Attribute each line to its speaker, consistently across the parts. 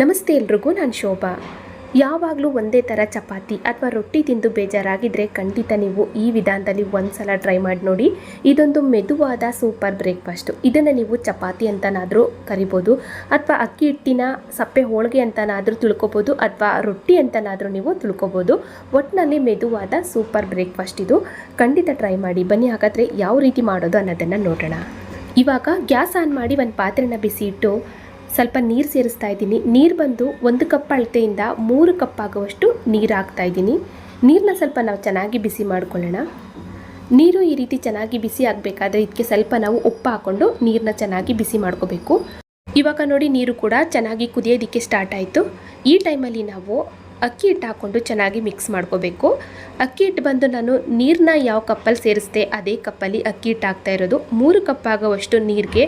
Speaker 1: ನಮಸ್ತೆ ಎಲ್ರಿಗೂ, ನಾನು ಶೋಭಾ. ಯಾವಾಗಲೂ ಒಂದೇ ಥರ ಚಪಾತಿ ಅಥವಾ ರೊಟ್ಟಿ ತಿಂದು ಬೇಜಾರಾಗಿದ್ದರೆ ಖಂಡಿತ ನೀವು ಈ ವಿಧಾನದಲ್ಲಿ ಒಂದು ಸಲ ಟ್ರೈ ಮಾಡಿ ನೋಡಿ. ಇದೊಂದು ಮೆದುವಾದ ಸೂಪರ್ ಬ್ರೇಕ್ಫಾಸ್ಟು. ಇದನ್ನು ನೀವು ಚಪಾತಿ ಅಂತನಾದರೂ ಕರಿಬೋದು ಅಥವಾ ಅಕ್ಕಿ ಹಿಟ್ಟಿನ ಸಪ್ಪೆ ಹೋಳಿಗೆ ಅಂತನಾದರೂ ತಿಳ್ಕೊಬೋದು ಅಥವಾ ರೊಟ್ಟಿ ಅಂತನಾದರೂ ನೀವು ತಿಳ್ಕೊಬೋದು. ಒಟ್ಟಿನಲ್ಲಿ ಮೆದುವಾದ ಸೂಪರ್ ಬ್ರೇಕ್ಫಾಸ್ಟ್ ಇದು. ಖಂಡಿತ ಟ್ರೈ ಮಾಡಿ. ಬನ್ನಿ ಹಾಗಾದರೆ ಯಾವ ರೀತಿ ಮಾಡೋದು ಅನ್ನೋದನ್ನು ನೋಡೋಣ. ಇವಾಗ ಗ್ಯಾಸ್ ಆನ್ ಮಾಡಿ ಒಂದು ಪಾತ್ರೆನ ಬಿಸಿ ಇಟ್ಟು ಸ್ವಲ್ಪ ನೀರು ಸೇರಿಸ್ತಾ ಇದ್ದೀನಿ. ನೀರು ಬಂದು ಒಂದು ಕಪ್ ಅಳತೆಯಿಂದ ಮೂರು ಕಪ್ ಆಗುವಷ್ಟು ನೀರು ಹಾಕ್ತಾ ಇದ್ದೀನಿ. ನೀರನ್ನ ಸ್ವಲ್ಪ ನಾವು ಚೆನ್ನಾಗಿ ಬಿಸಿ ಮಾಡ್ಕೊಳ್ಳೋಣ. ನೀರು ಈ ರೀತಿ ಚೆನ್ನಾಗಿ ಬಿಸಿ ಆಗಬೇಕಾದ್ರೆ ಇದಕ್ಕೆ ಸ್ವಲ್ಪ ನಾವು ಉಪ್ಪು ಹಾಕ್ಕೊಂಡು ನೀರನ್ನ ಚೆನ್ನಾಗಿ ಬಿಸಿ ಮಾಡ್ಕೋಬೇಕು. ಇವಾಗ ನೋಡಿ ನೀರು ಕೂಡ ಚೆನ್ನಾಗಿ ಕುದಿಯೋದಕ್ಕೆ ಸ್ಟಾರ್ಟ್ ಆಯಿತು. ಈ ಟೈಮಲ್ಲಿ ನಾವು ಅಕ್ಕಿ ಹಿಟ್ಟು ಹಾಕ್ಕೊಂಡು ಚೆನ್ನಾಗಿ ಮಿಕ್ಸ್ ಮಾಡ್ಕೋಬೇಕು. ಅಕ್ಕಿ ಹಿಟ್ಟು ಬಂದು ನಾನು ನೀರನ್ನ ಯಾವ ಕಪ್ಪಲ್ಲಿ ಸೇರಿಸ್ದೆ ಅದೇ ಕಪ್ಪಲ್ಲಿ ಅಕ್ಕಿ ಹಿಟ್ಟು ಹಾಕ್ತಾ ಇರೋದು. ಮೂರು ಕಪ್ ಆಗುವಷ್ಟು ನೀರಿಗೆ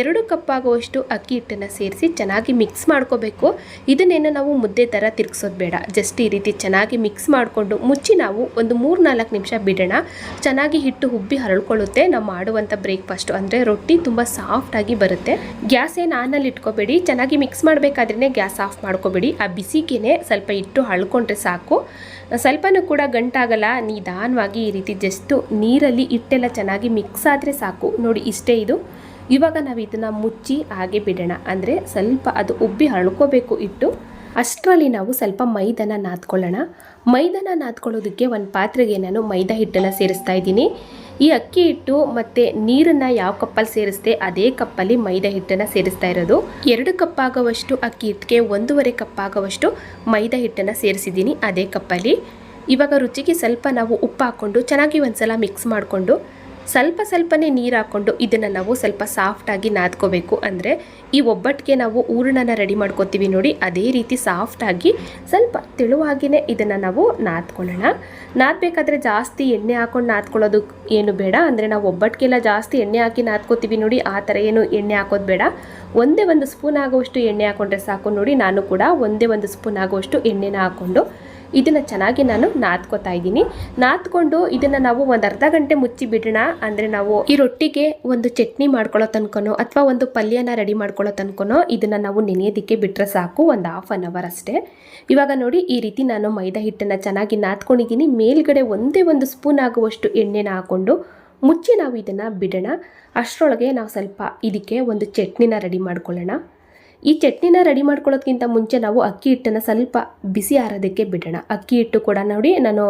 Speaker 1: ಎರಡು ಕಪ್ ಆಗುವಷ್ಟು ಅಕ್ಕಿ ಹಿಟ್ಟನ್ನು ಸೇರಿಸಿ ಚೆನ್ನಾಗಿ ಮಿಕ್ಸ್ ಮಾಡ್ಕೋಬೇಕು. ಇದನ್ನೇನು ನಾವು ಮುದ್ದೆ ಥರ ತಿರ್ಗಿಸೋದು ಬೇಡ. ಜಸ್ಟ್ ಈ ರೀತಿ ಚೆನ್ನಾಗಿ ಮಿಕ್ಸ್ ಮಾಡಿಕೊಂಡು ಮುಚ್ಚಿ ನಾವು ಒಂದು ಮೂರು ನಾಲ್ಕು ನಿಮಿಷ ಬಿಡೋಣ. ಚೆನ್ನಾಗಿ ಹಿಟ್ಟು ಉಬ್ಬಿ ಹರಳ್ಕೊಳ್ಳುತ್ತೆ. ನಾವು ಮಾಡುವಂಥ ಬ್ರೇಕ್ಫಾಸ್ಟು ಅಂದರೆ ರೊಟ್ಟಿ ತುಂಬ ಸಾಫ್ಟಾಗಿ ಬರುತ್ತೆ. ಗ್ಯಾಸ್ ಏನು ಆನಲ್ಲಿ ಇಟ್ಕೋಬೇಡಿ. ಚೆನ್ನಾಗಿ ಮಿಕ್ಸ್ ಮಾಡಬೇಕಾದ್ರೇ ಗ್ಯಾಸ್ ಆಫ್ ಮಾಡ್ಕೋಬೇಡಿ. ಆ ಬಿಸಿಗೇನೆ ಸ್ವಲ್ಪ ಇಟ್ಟು ಹಳ್ಕೊಂಡ್ರೆ ಸಾಕು. ಸ್ವಲ್ಪನೂ ಕೂಡ ಗಂಟಾಗಲ್ಲ, ನಿಧಾನವಾಗಿ ಈ ರೀತಿ ಜಸ್ಟು ನೀರಲ್ಲಿ ಹಿಟ್ಟೆಲ್ಲ ಚೆನ್ನಾಗಿ ಮಿಕ್ಸ್ ಆದರೆ ಸಾಕು. ನೋಡಿ, ಇಷ್ಟೇ ಇದು. ಇವಾಗ ನಾವು ಇದನ್ನು ಮುಚ್ಚಿ ಹಾಗೆ ಬಿಡೋಣ. ಅಂದರೆ ಸ್ವಲ್ಪ ಅದು ಉಬ್ಬಿ ಹಳ್ಕೋಬೇಕು ಇಟ್ಟು ಅಷ್ಟರಲ್ಲಿ ನಾವು ಸ್ವಲ್ಪ ಮೈದಾನ ನಾದ್ಕೊಳ್ಳೋಣ. ಮೈದಾನ ನಾದ್ಕೊಳ್ಳೋದಕ್ಕೆ ಒಂದು ಪಾತ್ರೆಗೆ ನಾನು ಮೈದಾ ಹಿಟ್ಟನ್ನು ಸೇರಿಸ್ತಾ ಇದ್ದೀನಿ. ಈ ಅಕ್ಕಿ ಹಿಟ್ಟು ಮತ್ತು ನೀರನ್ನು ಯಾವ ಕಪ್ಪಲ್ಲಿ ಸೇರಿಸ್ದೆ ಅದೇ ಕಪ್ಪಲ್ಲಿ ಮೈದಾ ಹಿಟ್ಟನ್ನು ಸೇರಿಸ್ತಾ ಇರೋದು. ಎರಡು ಕಪ್ ಆಗುವಷ್ಟು ಅಕ್ಕಿ ಹಿಟ್ಟಿಗೆ ಒಂದೂವರೆ ಕಪ್ ಆಗುವಷ್ಟು ಮೈದಾ ಹಿಟ್ಟನ್ನು ಸೇರಿಸಿದ್ದೀನಿ ಅದೇ ಕಪ್ಪಲ್ಲಿ. ಇವಾಗ ರುಚಿಗೆ ಸ್ವಲ್ಪ ನಾವು ಉಪ್ಪು ಹಾಕ್ಕೊಂಡು ಚೆನ್ನಾಗಿ ಒಂದ್ಸಲ ಮಿಕ್ಸ್ ಮಾಡಿಕೊಂಡು ಸ್ವಲ್ಪ ಸ್ವಲ್ಪನೇ ನೀರು ಹಾಕ್ಕೊಂಡು ಇದನ್ನು ನಾವು ಸ್ವಲ್ಪ ಸಾಫ್ಟಾಗಿ ನಾದ್ಕೋಬೇಕು. ಅಂದರೆ ಈ ಒಬ್ಬಟ್ಟಿಗೆ ನಾವು ಹೂರಣನ ರೆಡಿ ಮಾಡ್ಕೋತೀವಿ ನೋಡಿ, ಅದೇ ರೀತಿ ಸಾಫ್ಟಾಗಿ ಸ್ವಲ್ಪ ತೆಳುವಾಗಿಯೇ ಇದನ್ನು ನಾವು ನಾದ್ಕೊಳ್ಳೋಣ. ನಾದಬೇಕಾದ್ರೆ ಜಾಸ್ತಿ ಎಣ್ಣೆ ಹಾಕ್ಕೊಂಡು ನಾದ್ಕೊಳ್ಳೋದು ಏನು ಬೇಡ. ಅಂದರೆ ನಾವು ಒಬ್ಬಟ್ಟಿಗೆಲ್ಲ ಜಾಸ್ತಿ ಎಣ್ಣೆ ಹಾಕಿ ನಾದ್ಕೋತೀವಿ ನೋಡಿ, ಆ ಥರ ಏನು ಎಣ್ಣೆ ಹಾಕೋದು ಬೇಡ. ಒಂದೇ ಒಂದು ಸ್ಪೂನ್ ಆಗುವಷ್ಟು ಎಣ್ಣೆ ಹಾಕೊಂಡ್ರೆ ಸಾಕು ನೋಡಿ, ನಾನು ಕೂಡ ಒಂದೇ ಒಂದು ಸ್ಪೂನ್ ಆಗುವಷ್ಟು ಎಣ್ಣೆನ ಹಾಕ್ಕೊಂಡು ಇದನ್ನು ಚೆನ್ನಾಗಿ ನಾನು ನಾದ್ಕೋತಾ ಇದ್ದೀನಿ. ನಾದ್ಕೊಂಡು ಇದನ್ನು ನಾವು ಒಂದು ಅರ್ಧ ಗಂಟೆ ಮುಚ್ಚಿ ಬಿಡೋಣ ಅಂದರೆ ನಾವು ಈ ರೊಟ್ಟಿಗೆ ಒಂದು ಚಟ್ನಿ ಮಾಡ್ಕೊಳ್ಳೋ ತನಕನೋ ಅಥವಾ ಒಂದು ಪಲ್ಯನ ರೆಡಿ ಮಾಡ್ಕೊಳ್ಳೋ ತನಕನೋ ಇದನ್ನು ನಾವು ನೆನೆಯೋದಕ್ಕೆ ಬಿಟ್ಟರೆ ಸಾಕು, ಒಂದು ಹಾಫ್ ಆನ್ ಅವರ್ ಅಷ್ಟೇ. ಇವಾಗ ನೋಡಿ ಈ ರೀತಿ ನಾನು ಮೈದಾ ಹಿಟ್ಟನ್ನು ಚೆನ್ನಾಗಿ ನಾದ್ಕೊಂಡಿದ್ದೀನಿ. ಮೇಲ್ಗಡೆ ಒಂದೇ ಒಂದು ಸ್ಪೂನ್ ಆಗುವಷ್ಟು ಎಣ್ಣೆನ ಹಾಕ್ಕೊಂಡು ಮುಚ್ಚಿ ನಾವು ಇದನ್ನು ಬಿಡೋಣ. ಅಷ್ಟರೊಳಗೆ ನಾವು ಸ್ವಲ್ಪ ಇದಕ್ಕೆ ಒಂದು ಚಟ್ನಿನ ರೆಡಿ ಮಾಡ್ಕೊಳ್ಳೋಣ. ಈ ಚಟ್ನಿನ ರೆಡಿ ಮಾಡ್ಕೊಳ್ಳೋದಕ್ಕಿಂತ ಮುಂಚೆ ನಾವು ಅಕ್ಕಿ ಹಿಟ್ಟನ್ನು ಸ್ವಲ್ಪ ಬಿಸಿ ಆರೋದಕ್ಕೆ ಬಿಡೋಣ. ಅಕ್ಕಿ ಹಿಟ್ಟು ಕೂಡ ನೋಡಿ ನಾನು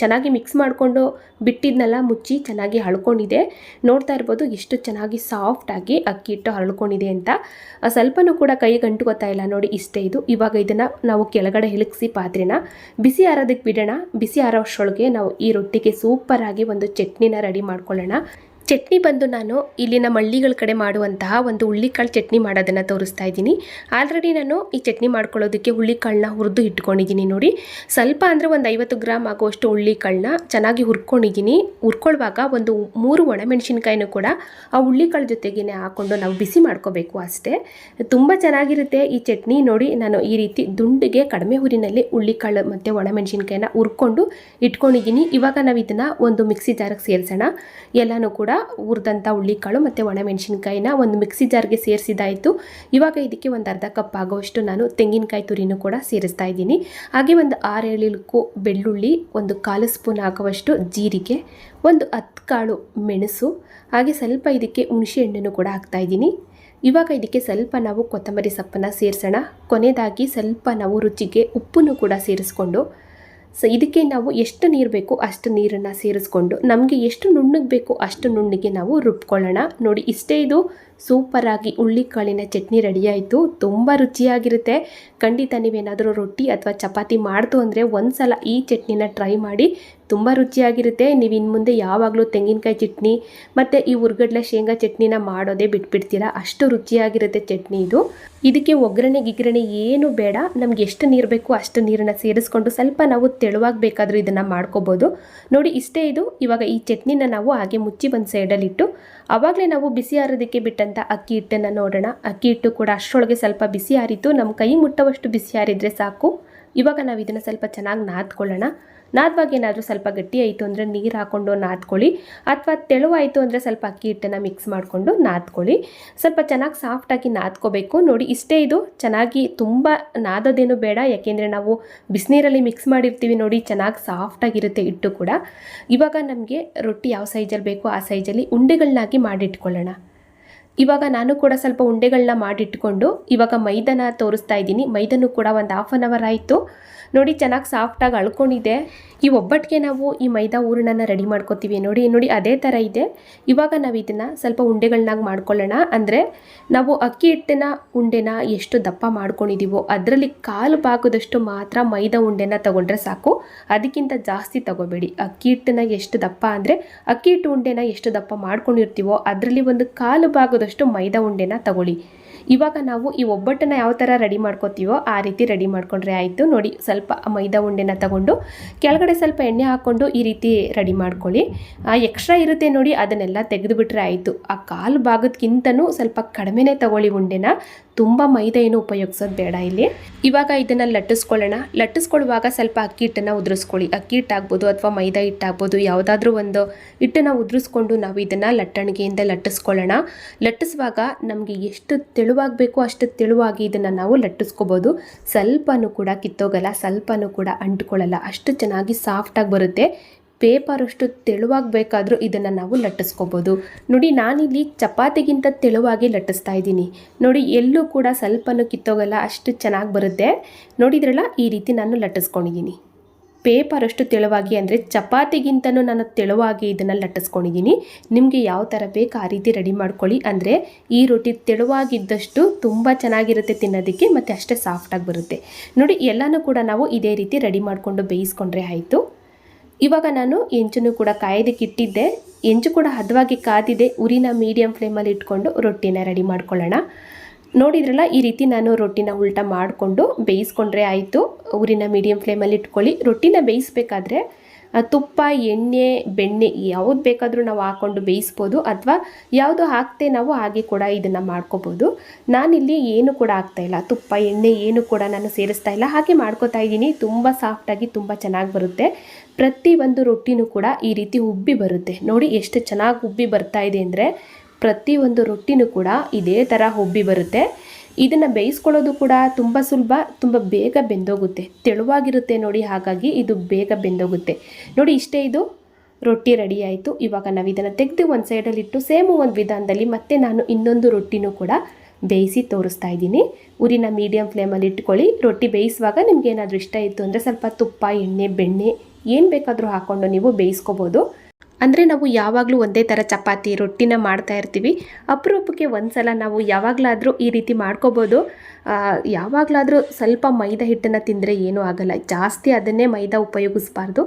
Speaker 1: ಚೆನ್ನಾಗಿ ಮಿಕ್ಸ್ ಮಾಡಿಕೊಂಡು ಬಿಟ್ಟಿದ್ನೆಲ್ಲ, ಮುಚ್ಚಿ ಚೆನ್ನಾಗಿ ಹಳ್ಕೊಂಡಿದೆ. ನೋಡ್ತಾ ಇರ್ಬೋದು ಎಷ್ಟು ಚೆನ್ನಾಗಿ ಸಾಫ್ಟಾಗಿ ಅಕ್ಕಿ ಹಿಟ್ಟು ಹರಳ್ಕೊಂಡಿದೆ ಅಂತ. ಸ್ವಲ್ಪನೂ ಕೂಡ ಕೈ ಗಂಟುಗೋತಾ ಇಲ್ಲ ನೋಡಿ, ಇಷ್ಟೇ ಇದು. ಇವಾಗ ಇದನ್ನು ನಾವು ಕೆಳಗಡೆ ಇಳಿಸಿ ಪಾತ್ರೆನ ಬಿಸಿ ಆರೋದಕ್ಕೆ ಬಿಡೋಣ. ಬಿಸಿ ಆರೋಷ್ಟೊಳಗೆ ನಾವು ಈ ರೊಟ್ಟಿಗೆ ಸೂಪರಾಗಿ ಒಂದು ಚಟ್ನಿನ ರೆಡಿ ಮಾಡ್ಕೊಳ್ಳೋಣ. ಚಟ್ನಿ ಬಂದು ನಾನು ಇಲ್ಲಿ ನಮ್ಮ ಹಳ್ಳಿಗಳ ಕಡೆ ಮಾಡುವಂತಹ ಒಂದು ಹುಳ್ಳಿಕಾಳು ಚಟ್ನಿ ಮಾಡೋದನ್ನು ತೋರಿಸ್ತಾ ಇದ್ದೀನಿ. ಆಲ್ರೆಡಿ ನಾನು ಈ ಚಟ್ನಿ ಮಾಡ್ಕೊಳ್ಳೋದಕ್ಕೆ ಹುಳ್ಳಿಕಾಳನ್ನ ಹುರಿದು ಇಟ್ಕೊಂಡಿದ್ದೀನಿ ನೋಡಿ. ಸ್ವಲ್ಪ ಅಂದರೆ ಒಂದು ಐವತ್ತು ಗ್ರಾಮ್ ಆಗುವಷ್ಟು ಹುಳ್ಳಿಕಾಳನ್ನ ಚೆನ್ನಾಗಿ ಹುರ್ಕೊಂಡಿದ್ದೀನಿ. ಹುರ್ಕೊಳ್ಳುವಾಗ ಒಂದು ಮೂರು ಒಣಮೆಣಸಿನ್ಕಾಯಿನೂ ಕೂಡ ಆ ಹುಳ್ಳಿಕಾಳು ಜೊತೆಗೇ ಹಾಕ್ಕೊಂಡು ನಾವು ಬಿಸಿ ಮಾಡ್ಕೋಬೇಕು ಅಷ್ಟೇ. ತುಂಬ ಚೆನ್ನಾಗಿರುತ್ತೆ ಈ ಚಟ್ನಿ ನೋಡಿ. ನಾನು ಈ ರೀತಿ ದುಂಡಿಗೆ ಕಡಿಮೆ ಹುರಿನಲ್ಲಿ ಹುಳ್ಳಿಕಾಳು ಮತ್ತು ಒಣಮೆಣಸಿನ್ಕಾಯಿನ ಹುರ್ಕೊಂಡು ಇಟ್ಕೊಂಡಿದ್ದೀನಿ. ಇವಾಗ ನಾವು ಇದನ್ನು ಒಂದು ಮಿಕ್ಸಿ ಜಾರಿಗೆ ಸೇರಿಸೋಣ. ಎಲ್ಲನೂ ಕೂಡ ಹುರಿದಂಥ ಹುಳ್ಳಿಕಾಳು ಮತ್ತು ಒಣಮೆಣಸಿನ್ಕಾಯಿನ ಒಂದು ಮಿಕ್ಸಿ ಜಾರ್ಗೆ ಸೇರಿಸಿದಾಯಿತು. ಇವಾಗ ಇದಕ್ಕೆ ಒಂದು ಅರ್ಧ ಕಪ್ ಆಗುವಷ್ಟು ನಾನು ತೆಂಗಿನಕಾಯಿ ತುರಿನೂ ಕೂಡ ಸೇರಿಸ್ತಾ ಇದ್ದೀನಿ. ಹಾಗೆ ಒಂದು ಆರು ಏಳಿಲ್ಕು ಬೆಳ್ಳುಳ್ಳಿ, ಒಂದು ಕಾಲು ಸ್ಪೂನ್ ಆಗುವಷ್ಟು ಜೀರಿಗೆ, ಒಂದು ಹತ್ತು ಕಾಳು ಮೆಣಸು, ಹಾಗೆ ಸ್ವಲ್ಪ ಇದಕ್ಕೆ ಹುಣಸೆ ಹಣ್ಣನ್ನು ಕೂಡ ಹಾಕ್ತಾ ಇದ್ದೀನಿ. ಇವಾಗ ಇದಕ್ಕೆ ಸ್ವಲ್ಪ ನಾವು ಕೊತ್ತಂಬರಿ ಸೊಪ್ಪನ್ನು ಸೇರಿಸೋಣ. ಕೊನೆಯದಾಗಿ ಸ್ವಲ್ಪ ನಾವು ರುಚಿಗೆ ಉಪ್ಪನ್ನು ಕೂಡ ಸೇರಿಸ್ಕೊಂಡು ಸೊ ಇದಕ್ಕೆ ನಾವು ಎಷ್ಟು ನೀರು ಬೇಕು ಅಷ್ಟು ನೀರನ್ನು ಸೇರಿಸ್ಕೊಂಡು ನಮಗೆ ಎಷ್ಟು ನುಣ್ಣಗೆ ಬೇಕು ಅಷ್ಟು ನುಣ್ಣಗೆ ನಾವು ರುಬ್ಕೊಳ್ಳೋಣ. ನೋಡಿ, ಇಷ್ಟೇ ಇದು ಸೂಪರಾಗಿ ಹುಳ್ಳಿಕಾಳಿನ ಚಟ್ನಿ ರೆಡಿಯಾಯಿತು. ತುಂಬ ರುಚಿಯಾಗಿರುತ್ತೆ. ಖಂಡಿತ ನೀವೇನಾದರೂ ರೊಟ್ಟಿ ಅಥವಾ ಚಪಾತಿ ಮಾಡ್ತು ಅಂದರೆ ಒಂದು ಸಲ ಈ ಚಟ್ನಿನ ಟ್ರೈ ಮಾಡಿ. ತುಂಬ ರುಚಿಯಾಗಿರುತ್ತೆ. ನೀವು ಇನ್ನು ಮುಂದೆ ಯಾವಾಗಲೂ ತೆಂಗಿನಕಾಯಿ ಚಟ್ನಿ ಮತ್ತು ಈ ಉರ್ಗಡ್ಲೆ ಶೇಂಗಾ ಚಟ್ನಿನ ಮಾಡೋದೇ ಬಿಟ್ಬಿಡ್ತೀರಾ. ಅಷ್ಟು ರುಚಿಯಾಗಿರುತ್ತೆ ಚಟ್ನಿ ಇದು. ಇದಕ್ಕೆ ಒಗ್ಗರಣೆ ಗಿಗ್ರಣೆ ಏನು ಬೇಡ. ನಮ್ಗೆ ಎಷ್ಟು ನೀರು ಬೇಕು ಅಷ್ಟು ನೀರನ್ನು ಸೇರಿಸ್ಕೊಂಡು ಸ್ವಲ್ಪ ನಾವು ತೆಳುವಾಗಿ ಬೇಕಾದರೂ ಇದನ್ನು ಮಾಡ್ಕೋಬೋದು. ನೋಡಿ ಇಷ್ಟೇ ಇದು. ಇವಾಗ ಈ ಚಟ್ನಿನ ನಾವು ಹಾಗೆ ಮುಚ್ಚಿ ಒಂದು ಸೈಡಲ್ಲಿಟ್ಟು ಆವಾಗಲೇ ನಾವು ಬಿಸಿ ಆರೋದಕ್ಕೆ ಬಿಟ್ಟಂಥ ಅಕ್ಕಿ ಹಿಟ್ಟನ್ನು ನೋಡೋಣ. ಅಕ್ಕಿ ಹಿಟ್ಟು ಕೂಡ ಅಷ್ಟರೊಳಗೆ ಸ್ವಲ್ಪ ಬಿಸಿ ಆರಿತು. ನಮ್ಮ ಕೈ ಮುಟ್ಟುವಷ್ಟು ಬಿಸಿ ಆರಿದ್ರೆ ಸಾಕು. ಇವಾಗ ನಾವು ಇದನ್ನು ಸ್ವಲ್ಪ ಚೆನ್ನಾಗಿ ನಾದ್ಕೊಳ್ಳೋಣ. ನಾದ್ವಾಗ ಏನಾದರೂ ಸ್ವಲ್ಪ ಗಟ್ಟಿ ಆಯಿತು ಅಂದರೆ ನೀರು ಹಾಕ್ಕೊಂಡು ನಾದ್ಕೊಳ್ಳಿ. ಅಥವಾ ತೆಳುವಾಯಿತು ಅಂದರೆ ಸ್ವಲ್ಪ ಅಕ್ಕಿ ಹಿಟ್ಟನ್ನು ಮಿಕ್ಸ್ ಮಾಡಿಕೊಂಡು ನಾದ್ಕೊಳ್ಳಿ. ಸ್ವಲ್ಪ ಚೆನ್ನಾಗಿ ಸಾಫ್ಟಾಗಿ ನಾದ್ಕೋಬೇಕು. ನೋಡಿ, ಇಷ್ಟೇ ಇದು. ಚೆನ್ನಾಗಿ ತುಂಬ ನಾದೋದೇನು ಬೇಡ. ಯಾಕೆಂದರೆ ನಾವು ಬಿಸಿನೀರಲ್ಲಿ ಮಿಕ್ಸ್ ಮಾಡಿರ್ತೀವಿ ನೋಡಿ, ಚೆನ್ನಾಗಿ ಸಾಫ್ಟಾಗಿರುತ್ತೆ ಹಿಟ್ಟು ಕೂಡ. ಇವಾಗ ನಮಗೆ ರೊಟ್ಟಿ ಯಾವ ಸೈಜಲ್ಲಿ ಬೇಕೋ ಆ ಸೈಜಲ್ಲಿ ಉಂಡೆಗಳನ್ನಾಗಿ ಮಾಡಿಟ್ಕೊಳ್ಳೋಣ. ಇವಾಗ ನಾನು ಕೂಡ ಸ್ವಲ್ಪ ಉಂಡೆಗಳನ್ನ ಮಾಡಿಟ್ಕೊಂಡು ಇವಾಗ ಮೈದಾನ ತೋರಿಸ್ತಾ ಇದ್ದೀನಿ. ಮೈದಾನು ಕೂಡ ಒಂದು ಹಾಫ್ ಆನ್ ಅವರ್ ಆಯಿತು. ನೋಡಿ ಚೆನ್ನಾಗಿ ಸಾಫ್ಟಾಗಿ ಅಳ್ಕೊಂಡಿದೆ. ಈ ಒಬ್ಬಟ್ಟಿಗೆ ನಾವು ಈ ಮೈದಾ ಹೂರಣನ ರೆಡಿ ಮಾಡ್ಕೋತೀವಿ. ನೋಡಿ ನೋಡಿ ಅದೇ ಥರ ಇದೆ. ಇವಾಗ ನಾವು ಇದನ್ನು ಸ್ವಲ್ಪ ಉಂಡೆಗಳನ್ನಾಗಿ ಮಾಡ್ಕೊಳ್ಳೋಣ. ಅಂದರೆ ನಾವು ಅಕ್ಕಿ ಹಿಟ್ಟಿನ ಉಂಡೆನ ಎಷ್ಟು ದಪ್ಪ ಮಾಡ್ಕೊಂಡಿದ್ದೀವೋ ಅದರಲ್ಲಿ ಕಾಲು ಭಾಗದಷ್ಟು ಮಾತ್ರ ಮೈದಾ ಉಂಡೆನ ತಗೊಂಡ್ರೆ ಸಾಕು. ಅದಕ್ಕಿಂತ ಜಾಸ್ತಿ ತಗೋಬೇಡಿ. ಅಕ್ಕಿ ಹಿಟ್ಟನ್ನ ಎಷ್ಟು ದಪ್ಪ ಅಂದರೆ ಅಕ್ಕಿ ಹಿಟ್ಟು ಉಂಡೆನ ಎಷ್ಟು ದಪ್ಪ ಮಾಡ್ಕೊಂಡಿರ್ತೀವೋ, ಅದರಲ್ಲಿ ಒಂದು ಕಾಲು ಭಾಗದಷ್ಟು ಮೈದಾ ಉಂಡೆನ ತಗೊಳ್ಳಿ. ಇವಾಗ ನಾವು ಈ ಒಬ್ಬಟ್ಟನ್ನು ಯಾವ ಥರ ರೆಡಿ ಮಾಡ್ಕೋತೀವೋ ಆ ರೀತಿ ರೆಡಿ ಮಾಡ್ಕೊಂಡ್ರೆ ಆಯಿತು. ನೋಡಿ, ಸ್ವಲ್ಪ ಮೈದಾ ಉಂಡೆನ ತಗೊಂಡು ಕೆಳಗಡೆ ಸ್ವಲ್ಪ ಎಣ್ಣೆ ಹಾಕ್ಕೊಂಡು ಈ ರೀತಿ ರೆಡಿ ಮಾಡ್ಕೊಳ್ಳಿ. ಎಕ್ಸ್ಟ್ರಾ ಇರುತ್ತೆ ನೋಡಿ, ಅದನ್ನೆಲ್ಲ ತೆಗೆದುಬಿಟ್ರೆ ಆಯಿತು. ಆ ಕಾಲು ಭಾಗದಕ್ಕಿಂತನೂ ಸ್ವಲ್ಪ ಕಡಿಮೆನೇ ತಗೊಳ್ಳಿ ಉಂಡೆನ. ತುಂಬ ಮೈದಾ ಏನು ಉಪಯೋಗಿಸೋದು ಬೇಡ ಇಲ್ಲಿ. ಇವಾಗ ಇದನ್ನು ಲಟ್ಟಿಸ್ಕೊಳ್ಳೋಣ. ಲಟ್ಟಿಸ್ಕೊಳ್ಳುವಾಗ ಸ್ವಲ್ಪ ಅಕ್ಕಿ ಹಿಟ್ಟನ್ನು ಉದುರಿಸ್ಕೊಳ್ಳಿ. ಅಕ್ಕಿ ಹಿಟ್ಟಾಗ್ಬೋದು ಅಥವಾ ಮೈದಾ ಹಿಟ್ಟಾಗ್ಬೋದು, ಯಾವುದಾದ್ರೂ ಒಂದು ಹಿಟ್ಟನ್ನು ಉದುರಿಸ್ಕೊಂಡು ನಾವು ಇದನ್ನು ಲಟ್ಟಣಿಗೆಯಿಂದ ಲಟ್ಟಿಸ್ಕೊಳ್ಳೋಣ. ಲಟ್ಟಿಸುವಾಗ ನಮಗೆ ಎಷ್ಟು ತೆಳುವಾಗಬೇಕು ಅಷ್ಟು ತೆಳುವಾಗಿ ಇದನ್ನು ನಾವು ಲಟ್ಟಿಸ್ಕೋಬೋದು. ಸ್ವಲ್ಪನೂ ಕೂಡ ಕಿತ್ತೋಗಲ್ಲ, ಸ್ವಲ್ಪನೂ ಕೂಡ ಅಂಟ್ಕೊಳ್ಳಲ್ಲ. ಅಷ್ಟು ಚೆನ್ನಾಗಿ ಸಾಫ್ಟಾಗಿ ಬರುತ್ತೆ. ಪೇಪರಷ್ಟು ತೆಳುವಾಗಿ ಬೇಕಾದರೂ ಇದನ್ನು ನಾವು ಲಟ್ಟಿಸ್ಕೋಬೋದು. ನೋಡಿ, ನಾನಿಲ್ಲಿ ಚಪಾತಿಗಿಂತ ತೆಳುವಾಗಿ ಲಟ್ಟಿಸ್ತಾ ಇದ್ದೀನಿ. ನೋಡಿ, ಎಲ್ಲೂ ಕೂಡ ಸ್ವಲ್ಪನೂ ಕಿತ್ತೋಗಲ್ಲ, ಅಷ್ಟು ಚೆನ್ನಾಗಿ ಬರುತ್ತೆ. ನೋಡಿದ್ರಲ್ಲ, ಈ ರೀತಿ ನಾನು ಲಟ್ಟಿಸ್ಕೊಂಡಿದ್ದೀನಿ. ಪೇಪರಷ್ಟು ತೆಳುವಾಗಿ ಅಂದರೆ ಚಪಾತಿಗಿಂತನೂ ನಾನು ತೆಳುವಾಗಿ ಇದನ್ನು ಲಟ್ಟಿಸ್ಕೊಂಡಿದ್ದೀನಿ. ನಿಮಗೆ ಯಾವ ಥರ ಬೇಕು ಆ ರೀತಿ ರೆಡಿ ಮಾಡ್ಕೊಳ್ಳಿ. ಅಂದರೆ ಈ ರೊಟ್ಟಿ ತೆಳುವಾಗಿದ್ದಷ್ಟು ತುಂಬ ಚೆನ್ನಾಗಿರುತ್ತೆ ತಿನ್ನೋದಕ್ಕೆ, ಮತ್ತು ಅಷ್ಟೇ ಸಾಫ್ಟಾಗಿ ಬರುತ್ತೆ. ನೋಡಿ, ಎಲ್ಲನೂ ಕೂಡ ನಾವು ಇದೇ ರೀತಿ ರೆಡಿ ಮಾಡಿಕೊಂಡು ಬೇಯಿಸ್ಕೊಂಡ್ರೆ ಆಯಿತು. ಇವಾಗ ನಾನು ಹೆಂಚನ್ನು ಕೂಡ ಕಾಯೋದಕ್ಕೆ ಇಟ್ಟಿದ್ದೆ. ಹೆಂಚು ಕೂಡ ಹದವಾಗಿ ಕಾದಿದೆ. ಉರಿನ ಮೀಡಿಯಂ ಫ್ಲೇಮಲ್ಲಿ ಇಟ್ಕೊಂಡು ರೊಟ್ಟಿನ ರೆಡಿ ಮಾಡ್ಕೊಳ್ಳೋಣ. ನೋಡಿದ್ರಲ್ಲ, ಈ ರೀತಿ ನಾನು ರೊಟ್ಟಿನ ಉಲ್ಟ ಮಾಡಿಕೊಂಡು ಬೇಯಿಸ್ಕೊಂಡ್ರೆ ಆಯಿತು. ಊರಿನ ಮೀಡಿಯಂ ಫ್ಲೇಮಲ್ಲಿ ಇಟ್ಕೊಳ್ಳಿ. ರೊಟ್ಟಿನ ಬೇಯಿಸ್ಬೇಕಾದ್ರೆ ತುಪ್ಪ, ಎಣ್ಣೆ, ಬೆಣ್ಣೆ ಯಾವುದು ಬೇಕಾದರೂ ನಾವು ಹಾಕ್ಕೊಂಡು ಬೇಯಿಸ್ಬೋದು ಅಥವಾ ಯಾವುದು ಹಾಕ್ತೇ ನಾವು ಹಾಗೆ ಕೂಡ ಇದನ್ನು ಮಾಡ್ಕೋಬೋದು. ನಾನಿಲ್ಲಿ ಏನು ಕೂಡ ಹಾಕ್ತಾಯಿಲ್ಲ ತುಪ್ಪ, ಎಣ್ಣೆ ಏನು ಕೂಡ ನಾನು ಸೇರಿಸ್ತಾ ಇಲ್ಲ. ಹಾಗೆ ಮಾಡ್ಕೋತಾ ಇದ್ದೀನಿ. ತುಂಬ ಸಾಫ್ಟಾಗಿ ತುಂಬ ಚೆನ್ನಾಗಿ ಬರುತ್ತೆ. ಪ್ರತಿ ಒಂದು ರೊಟ್ಟಿನೂ ಕೂಡ ಈ ರೀತಿ ಉಬ್ಬಿ ಬರುತ್ತೆ. ನೋಡಿ ಎಷ್ಟು ಚೆನ್ನಾಗಿ ಉಬ್ಬಿ ಬರ್ತಾ ಇದೆ ಅಂದರೆ ಪ್ರತಿಯೊಂದು ರೊಟ್ಟಿನೂ ಕೂಡ ಇದೇ ಥರ ಉಬ್ಬಿ ಬರುತ್ತೆ. ಇದನ್ನು ಬೇಯಿಸ್ಕೊಳ್ಳೋದು ಕೂಡ ತುಂಬ ಸುಲಭ, ತುಂಬ ಬೇಗ ಬೆಂದೋಗುತ್ತೆ. ತೆಳುವಾಗಿರುತ್ತೆ ನೋಡಿ, ಹಾಗಾಗಿ ಇದು ಬೇಗ ಬೆಂದೋಗುತ್ತೆ. ನೋಡಿ, ಇಷ್ಟೇ ಇದು. ರೊಟ್ಟಿ ರೆಡಿ ಆಯಿತು. ಇವಾಗ ನಾವು ಇದನ್ನು ತೆಗೆದು ಒಂದು ಸೈಡಲ್ಲಿಟ್ಟು ಸೇಮ್ ಒಂದು ವಿಧಾನದಲ್ಲಿ ಮತ್ತೆ ನಾನು ಇನ್ನೊಂದು ರೊಟ್ಟಿನೂ ಕೂಡ ಬೇಯಿಸಿ ತೋರಿಸ್ತಾ ಇದ್ದೀನಿ. ಊರಿನ ಮೀಡಿಯಮ್ ಫ್ಲೇಮಲ್ಲಿ ಇಟ್ಕೊಳ್ಳಿ. ರೊಟ್ಟಿ ಬೇಯಿಸುವಾಗ ನಿಮ್ಗೆ ಏನಾದರೂ ಇಷ್ಟ ಇತ್ತು ಅಂದರೆ ಸ್ವಲ್ಪ ತುಪ್ಪ, ಎಣ್ಣೆ, ಬೆಣ್ಣೆ, ಏನು ಬೇಕಾದರೂ ಹಾಕ್ಕೊಂಡು ನೀವು ಬೇಯಿಸ್ಕೋಬೋದು. ಅಂದರೆ ನಾವು ಯಾವಾಗಲೂ ಒಂದೇ ಥರ ಚಪಾತಿ, ರೊಟ್ಟಿನ ಮಾಡ್ತಾ ಇರ್ತೀವಿ. ಅಪರೂಪಕ್ಕೆ ಒಂದು ಸಲ ನಾವು ಯಾವಾಗಲಾದರೂ ಈ ರೀತಿ ಮಾಡ್ಕೋಬೋದು. ಯಾವಾಗಲಾದರೂ ಸ್ವಲ್ಪ ಮೈದಾ ಹಿಟ್ಟನ್ನು ತಿಂದರೆ ಏನೂ ಆಗಲ್ಲ. ಜಾಸ್ತಿ ಅದನ್ನೇ ಮೈದಾ ಉಪಯೋಗಿಸ್ಬಾರ್ದು.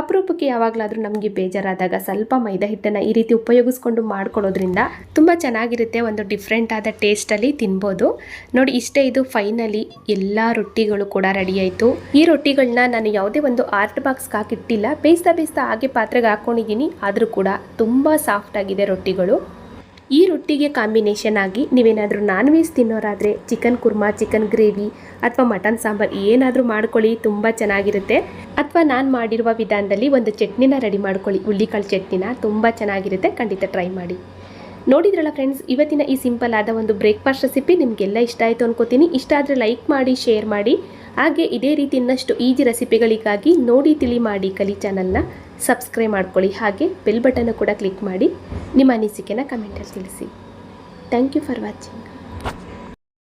Speaker 1: ಅಪರೂಪಕ್ಕೆ ಯಾವಾಗಲಾದರೂ ನಮಗೆ ಬೇಜಾರಾದಾಗ ಸ್ವಲ್ಪ ಮೈದಾ ಹಿಟ್ಟನ್ನು ಈ ರೀತಿ ಉಪಯೋಗಿಸ್ಕೊಂಡು ಮಾಡ್ಕೊಳ್ಳೋದ್ರಿಂದ ತುಂಬ ಚೆನ್ನಾಗಿರುತ್ತೆ, ಒಂದು ಡಿಫ್ರೆಂಟ್ ಆದ ಟೇಸ್ಟಲ್ಲಿ ತಿನ್ಬೋದು. ನೋಡಿ, ಇಷ್ಟೇ ಇದು ಫೈನಲಿ ಎಲ್ಲ ರೊಟ್ಟಿಗಳು ಕೂಡ ರೆಡಿ ಆಯಿತು. ಈ ರೊಟ್ಟಿಗಳನ್ನ ನಾನು ಯಾವುದೇ ಒಂದು ಆರ್ಟ್ ಬಾಕ್ಸ್ಗೆ ಹಾಕಿಟ್ಟಿಲ್ಲ. ಬೇಯಿಸ್ತಾ ಬೇಯಿಸ್ತಾ ಹಾಗೆ ಪಾತ್ರೆಗೆ ಹಾಕ್ಕೊಂಡಿದ್ದೀನಿ ಆದರೂ ಕೂಡ ತುಂಬ ಸಾಫ್ಟ್ ಆಗಿದೆ ರೊಟ್ಟಿಗಳು. ಈ ರೊಟ್ಟಿಗೆ ಕಾಂಬಿನೇಷನ್ ಆಗಿ ನೀವೇನಾದರೂ ನಾನ್ ವೆಜ್ ತಿನ್ನೋರಾದರೆ ಚಿಕನ್ ಕುರ್ಮಾ ಚಿಕನ್ ಗ್ರೇವಿ ಅಥವಾ ಮಟನ್ ಸಾಂಬಾರ್ ಏನಾದರೂ ಮಾಡ್ಕೊಳ್ಳಿ, ತುಂಬ ಚೆನ್ನಾಗಿರುತ್ತೆ. ಅಥವಾ ನಾನು ಮಾಡಿರುವ ವಿಧಾನದಲ್ಲಿ ಒಂದು ಚಟ್ನಿನ ರೆಡಿ ಮಾಡ್ಕೊಳ್ಳಿ. ಹುಳ್ಳಿಕಾಳು ಚಟ್ನಿನ ತುಂಬ ಚೆನ್ನಾಗಿರುತ್ತೆ, ಖಂಡಿತ ಟ್ರೈ ಮಾಡಿ. ನೋಡಿದ್ರಲ್ಲ ಫ್ರೆಂಡ್ಸ್ ಇವತ್ತಿನ ಈ ಸಿಂಪಲ್ ಆದ ಒಂದು ಬ್ರೇಕ್ಫಾಸ್ಟ್ ರೆಸಿಪಿ ನಿಮಗೆಲ್ಲ ಇಷ್ಟ ಆಯಿತು ಅನ್ಕೋತೀನಿ. ಇಷ್ಟ ಆದರೆ ಲೈಕ್ ಮಾಡಿ ಶೇರ್ ಮಾಡಿ. ಹಾಗೆ ಇದೇ ರೀತಿ ಇನ್ನಷ್ಟು ಈಜಿ ರೆಸಿಪಿಗಳಿಗಾಗಿ ನೋಡಿ, ತಿಳಿ ಮಾಡಿ ಕಲಿ ಚಾನಲ್ನ ಸಬ್ಸ್ಕ್ರೈಬ್ ಮಾಡ್ಕೊಳ್ಳಿ. ಹಾಗೆ ಬೆಲ್ ಬಟನ್ನು ಕೂಡ ಕ್ಲಿಕ್ ಮಾಡಿ. ನಿಮ್ಮ ಅನಿಸಿಕೆನ ಕಮೆಂಟಲ್ಲಿ ತಿಳಿಸಿ. Thank you for watching